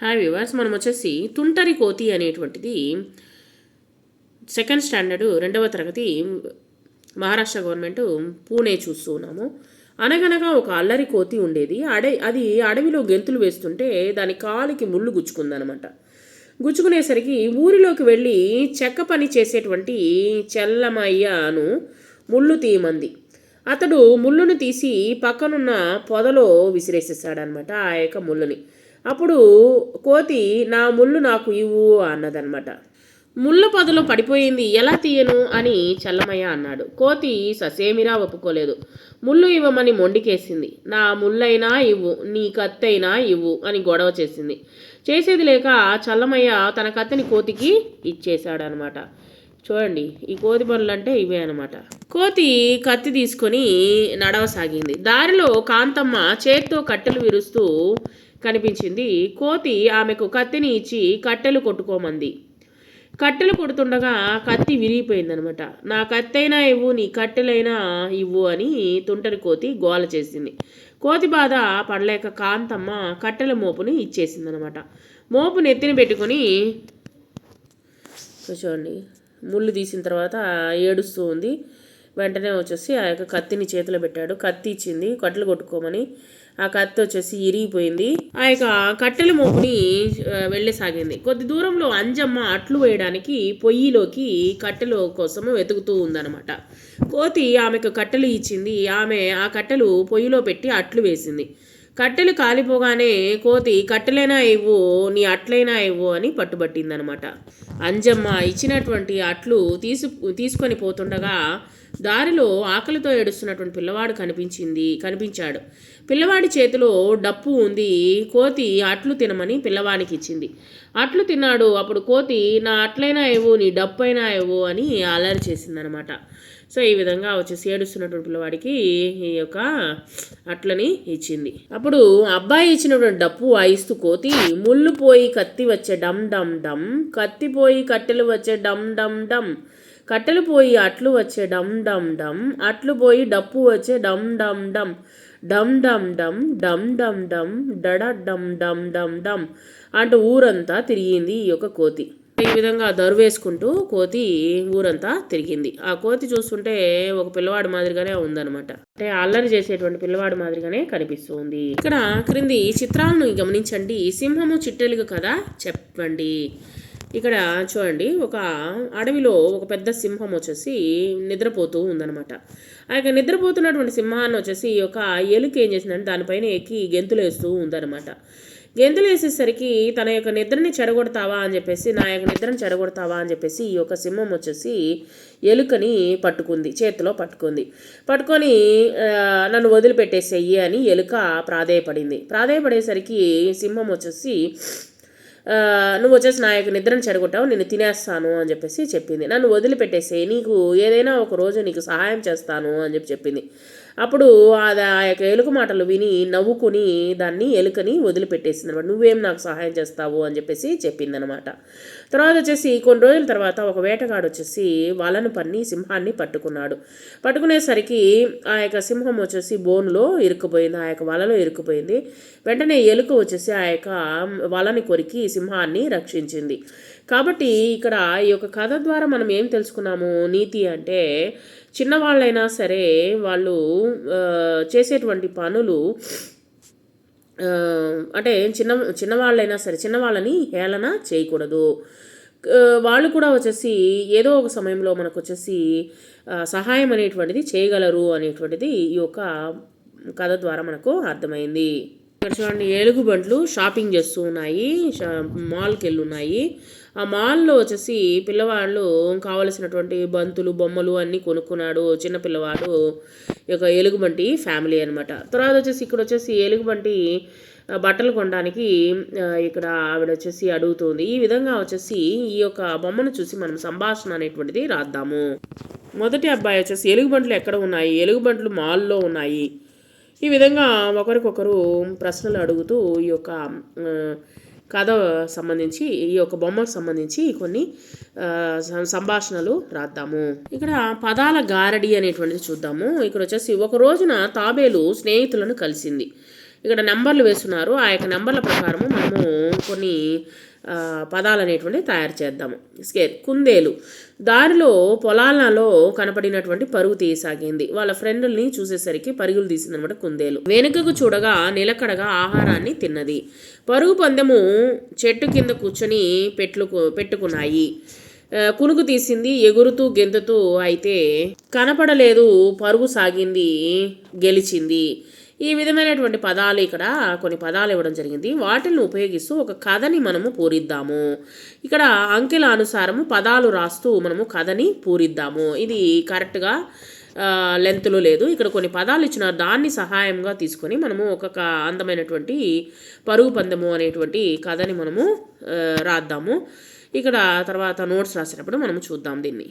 Hi viewers మనం వచ్చేసి తుంటరి కోతి అనేటువంటిది సెకండ్ స్టాండర్డ్ రెండవ తరగతి మహారాష్ట్ర గవర్నమెంట్ పూణే చూస్తూ ఉన్నాము. అనగనగా ఒక అల్లరి కోతి ఉండేది. అడే అది అడవిలో గెంతులు వేస్తుంటే దాని కాలికి ముళ్ళు గుచ్చుకుందనమాట. గుచ్చుకునేసరికి ఊరిలోకి వెళ్ళి చెక్క పని చేసేటువంటి చెల్లమయ్యను ముళ్ళు తీయమంది. అతడు ముళ్ళును తీసి పక్కనున్న పొదలో విసిరేసేసాడనమాట ఆ యొక్క ముళ్ళుని. అప్పుడు కోతి నా ముళ్ళు నాకు ఇవ్వు అన్నదనమాట ముళ్ళ పొదలో పడిపోయింది ఎలా తీయను అని చల్లమయ్య అన్నాడు. కోతి ససేమిరా ఒప్పుకోలేదు. ముళ్ళు ఇవ్వమని మొండికేసింది. నా ముళ్ళైనా ఇవ్వు నీ కత్తైనా ఇవ్వు అని గొడవ చేసింది. చేసేది లేక చల్లమయ్య తన కత్తిని కోతికి ఇచ్చేశాడనమాట చూడండి ఈ కోతి పనులు అంటే ఇవే అనమాట కోతి కత్తి తీసుకొని నడవసాగింది. దారిలో కాంతమ్మ చేత్తో కట్టెలు విరుస్తూ కనిపించింది. కోతి ఆమెకు కత్తిని ఇచ్చి కట్టెలు కొట్టుకోమంది. కట్టెలు కొడుతుండగా కత్తి విరిగిపోయిందనమాట. నా కత్తైనా ఇవ్వు నీ కట్టెలైనా ఇవ్వు అని తుంటరి కోతి గోల చేసింది. కోతి బాధ పడలేక కాంతమ్మ కట్టెల మోపుని ఇచ్చేసిందనమాట. మోపు నెత్తిన పెట్టుకొని చూడండి ముళ్ళు తీసిన తర్వాత ఏడుస్తూ ఉంది. వెంటనే వచ్చేసి ఆ యొక్క కత్తిని చేతిలో పెట్టాడు. కత్తి ఇచ్చింది. కట్టెలు కొట్టుకోమని ఆ కత్తి వచ్చేసి ఇరిగిపోయింది. ఆ యొక్క కట్టెల మోపుని వెళ్ళసాగింది. కొద్ది దూరంలో అంజమ్మ అట్లు వేయడానికి పొయ్యిలోకి కట్టెల కోసం వెతుకుతూ ఉందన్నమాట. కోతి ఆమెకు కట్టెలు ఇచ్చింది. ఆమె ఆ కట్టెలు పొయ్యిలో పెట్టి అట్లు వేసింది. కట్టెలు కాలిపోగానే కోతి కట్టెలైనా ఇవ్వు నీ అట్లైనా ఇవ్వు అని పట్టుబట్టిందనమాట అంజమ్మ ఇచ్చినటువంటి అట్లు తీసు తీసుకొని పోతుండగా దారిలో ఆకలితో ఏడుస్తున్నటువంటి పిల్లవాడు కనిపించింది కనిపించాడు. పిల్లవాడి చేతిలో డప్పు ఉంది కోతి అట్లు తినమని పిల్లవానికి ఇచ్చింది. అట్లు తిన్నాడు అప్పుడు కోతి నా అట్లైనా ఏవో నీ డప్పు అయినా ఏవో అని అలరి చేసిందనమాట. సో ఈ విధంగా వచ్చేసి ఏడుస్తున్నటువంటి పిల్లవాడికి ఈ యొక్క అట్లని ఇచ్చింది. అప్పుడు అబ్బాయి ఇచ్చినటువంటి డప్పు వాయిస్తూ కోతి ముళ్ళు పోయి కత్తి వచ్చే డమ్ డమ్ డమ్ కత్తి పోయి కట్టెలు వచ్చే డమ్ డమ్ డమ్ కట్టెలు పోయి అట్లు వచ్చే డమ్ డమ్ డమ్ అట్లు పోయి డప్పు వచ్చే డమ్ డమ్ డమ్ డమ్ డమ్ డమ్ డమ్ డమ్ డమ్ డడ డమ్ డమ్ డమ్ డమ్ అంటూ ఊరంతా తిరిగింది ఈ యొక్క కోతి. విధంగా దరువేసుకుంటూ కోతి ఊరంతా తిరిగింది. ఆ కోతి చూస్తుంటే ఒక పిల్లవాడి మాదిరిగానే ఉందన్నమాట. అంటే అల్లరి చేసేటువంటి పిల్లవాడు మాదిరిగానే కనిపిస్తుంది. ఇక్కడ క్రింది చిత్రాలను గమనించండి. సింహము చిట్టెలుగు కదా చెప్పండి. ఇక్కడ చూడండి. ఒక అడవిలో ఒక పెద్ద సింహం వచ్చేసి నిద్రపోతూ ఉందన్నమాట. ఆ యొక్క నిద్రపోతున్నటువంటి సింహాన్ని వచ్చేసి ఒక ఎలుక ఏం చేసిందంటే దానిపైన ఎక్కి గెంతులు వేస్తూ ఉందన్నమాట. గెంతులు వేసేసరికి తన యొక్క నిద్రని చెడగొడతావా అని చెప్పేసి నా యొక్క నిద్రని చెడగొడతావా అని చెప్పేసి ఈ యొక్క సింహం వచ్చేసి ఎలుకని పట్టుకుంది చేతిలో పట్టుకుంది. పట్టుకొని నన్ను వదిలిపెట్టేసేయి అని ఎలుక ప్రాధేయపడింది. ప్రాధేయపడేసరికి సింహం వచ్చేసి నువ్వు వచ్చేసి నా యొక్క నిద్రను చెడగొట్టావు నేను తినేస్తాను అని చెప్పేసి చెప్పింది. నన్ను వదిలిపెట్టేసే నీకు ఏదైనా ఒక రోజు నీకు సహాయం చేస్తాను అని చెప్పి చెప్పింది. అప్పుడు అది ఆ యొక్క ఎలుక మాటలు విని నవ్వుకుని దాన్ని ఎలుకని వదిలిపెట్టేసింది అనమాట. నువ్వేం నాకు సహాయం చేస్తావు? అని చెప్పేసి చెప్పిందనమాట. తర్వాత వచ్చేసి కొన్ని రోజుల తర్వాత ఒక వేటగాడు వచ్చేసి వలను పన్ని సింహాన్ని పట్టుకున్నాడు. పట్టుకునేసరికి ఆ యొక్క సింహం వచ్చేసి బోన్లో ఇరుక్కుపోయింది. ఆ యొక్క వలలో ఇరుక్కుపోయింది. వెంటనే ఎలుక వచ్చేసి ఆ యొక్క వలని కొరికి సింహాన్ని రక్షించింది. కాబట్టి ఇక్కడ ఈ యొక్క కథ ద్వారా మనం ఏం తెలుసుకున్నాము? నీతి అంటే చిన్నవాళ్ళైనా సరే వాళ్ళు చేసేటువంటి పనులు అంటే చిన్న చిన్నవాళ్ళైనా సరే చిన్నవాళ్ళని హేళన చేయకూడదు. వాళ్ళు కూడా వచ్చేసి ఏదో ఒక సమయంలో మనకు వచ్చేసి సహాయం అనేటువంటిది చేయగలరు అనేటువంటిది ఈ యొక్క కథ ద్వారా మనకు అర్థమైంది. ఇక్కడ చూడండి ఏలుగు బండ్లు షాపింగ్ చేస్తూ ఉన్నాయి షా- మాల్కి వెళ్ళి ఉన్నాయి ఆ మాల్లో వచ్చేసి పిల్లవాళ్ళు కావలసినటువంటి బంతులు బొమ్మలు అన్నీ కొనుక్కున్నాడు చిన్న పిల్లవాడు ఈ యొక్క ఎలుగుబంటి ఫ్యామిలీ అనమాట తర్వాత వచ్చేసి ఇక్కడ వచ్చేసి ఎలుగుబంటి బట్టలు కొనడానికి ఇక్కడ ఆవిడ వచ్చేసి అడుగుతుంది. ఈ విధంగా వచ్చేసి ఈ యొక్క బొమ్మను చూసి మనం సంభాషణ అనేటువంటిది రాద్దాము. మొదటి అబ్బాయి వచ్చేసి ఎలుగుబంట్లు ఎక్కడ ఉన్నాయి? ఎలుగుబంట్లు మాల్లో ఉన్నాయి. ఈ విధంగా ఒకరికొకరు ప్రశ్నలు అడుగుతూ ఈ యొక్క కథ సంబంధించి ఈ యొక్క బొమ్మకు సంబంధించి కొన్ని సంభాషణలు రాద్దాము. ఇక్కడ పదాల గారడి అనేటువంటిది చూద్దాము. ఇక్కడ వచ్చేసి ఒక రోజున తాబేలు స్నేహితులను కలిసింది. ఇక్కడ నెంబర్లు వేస్తున్నారు. ఆ యొక్క నెంబర్ల ప్రకారము మనము కొన్ని పదాలు అనేటువంటివి తయారు చేద్దాము. స్కేర్ కుందేలు. దారిలో పొలాలలో కనపడినటువంటి పరుగు తీయసాగింది. వాళ్ళ ఫ్రెండ్ని చూసేసరికి పరుగులు తీసిందనమాట కుందేలు. వెనుకకు చూడగా నిలకడగా ఆహారాన్ని తిన్నది. పరుగు పందెము చెట్టు కింద కూర్చొని పెట్లు పెట్టుకున్నాయి. కునుకు తీసింది ఎగురుతూ గెంతుతూ అయితే కనపడలేదు పరుగు సాగింది గెలిచింది. ఈ విధమైనటువంటి పదాలు ఇక్కడ కొన్ని పదాలు ఇవ్వడం జరిగింది. వాటిని ఉపయోగిస్తూ ఒక కథని మనము పూరిద్దాము. ఇక్కడ అంకెల అనుసారము పదాలు రాస్తూ మనము కథని పూరిద్దాము. ఇది కరెక్ట్గా లెంత్లో లేదు. ఇక్కడ కొన్ని పదాలు ఇచ్చిన దాన్ని సహాయంగా తీసుకొని మనము ఒక అందమైనటువంటి పరుగు పందెము అనేటువంటి కథని మనము రాద్దాము. ఇక్కడ తర్వాత నోట్స్ రాసేటప్పుడు మనము చూద్దాం దీన్ని.